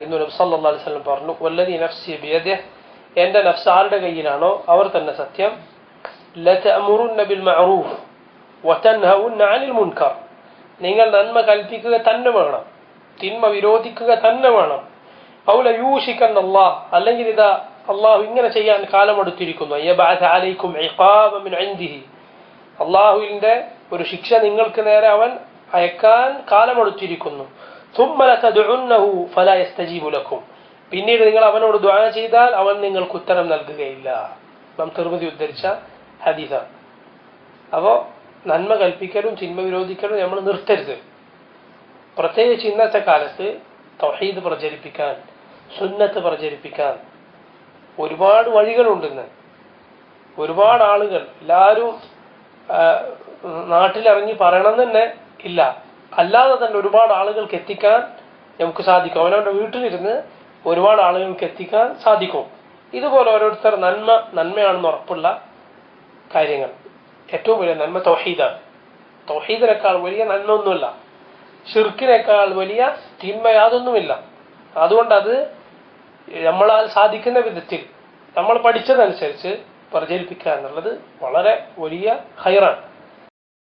എന്ന് നബി സല്ലല്ലാഹു അലൈഹി വസല്ലം പറഞ്ഞു വല്ലതി നഫ്സി ബിയദിഹ്. എന്റെ നഫ്സ് ആരുടെ കയ്യിലാണോ അവർ തന്നെ സത്യം. ലതഅമുറുന്ന ബിൽ മഅറൂഫ് വതൻഹൗന്ന അനിൽ മുൻകർ. നിങ്ങൾ നന്മ കൽപ്പിക്കുക തന്നെ വേണം. തിന്മ വിരോധിക്കുക തന്നെ വേണം. ഔല യൂഷിക്കൻ അല്ലാഹ് അല്ലെങ്കിൽ ഇതാ അള്ളാഹു ഇങ്ങനെ ചെയ്യാൻ കാലമെടുത്തിരിക്കുന്നു. ഇൻദിഹി. അള്ളാഹുവിന്റെ ഒരു ശിക്ഷ നിങ്ങൾക്ക് നേരെ അവൻ അയക്കാൻ കാലമെടുത്തിരിക്കുന്നു. പിന്നീട് നിങ്ങൾ അവനോട് ദ്വാന ചെയ്താൽ അവൻ നിങ്ങൾക്ക് ഉത്തരം നൽകുകയില്ല. നാം തെറുമതി ഉദ്ധരിച്ച ഹദീസാണ്. അപ്പോൾ നന്മ കൽപ്പിക്കലും തിന്മ വിരോധിക്കലും നമ്മൾ നിർത്തരുത്. പ്രത്യേകിച്ച് ഇന്നത്തെ കാലത്ത് തൗഹീദ് പ്രചരിപ്പിക്കാൻ സുന്നത്ത് പ്രചരിപ്പിക്കാൻ ഒരുപാട് വഴികളുണ്ടെന്ന് ഒരുപാട് ആളുകൾ എല്ലാവരും നാട്ടിലിറങ്ങി പറയണം തന്നെ ഇല്ല. അല്ലാതെ തന്നെ ഒരുപാട് ആളുകൾക്ക് എത്തിക്കാൻ നമുക്ക് സാധിക്കും. അവനവന്റെ വീട്ടിലിരുന്ന് ഒരുപാട് ആളുകൾക്ക് എത്തിക്കാൻ സാധിക്കും. ഇതുപോലെ ഓരോരുത്തർ നന്മ നന്മയാണെന്ന് ഉറപ്പുള്ള കാര്യങ്ങൾ. ഏറ്റവും വലിയ നന്മ തൗഹീദാണ്. തൗഹീദിനേക്കാൾ വലിയ നന്മ ഒന്നുമില്ല ഷിർക്കിനേക്കാൾ വലിയ തിന്മ യാതൊന്നുമില്ല. അതുകൊണ്ട് അത് നമ്മളാൽ സാധിക്കുന്ന വിധത്തിൽ നമ്മൾ പഠിച്ചതനുസരിച്ച് പ്രചരിപ്പിക്കുക എന്നുള്ളത് വളരെ വലിയ ഹൈറാണ്.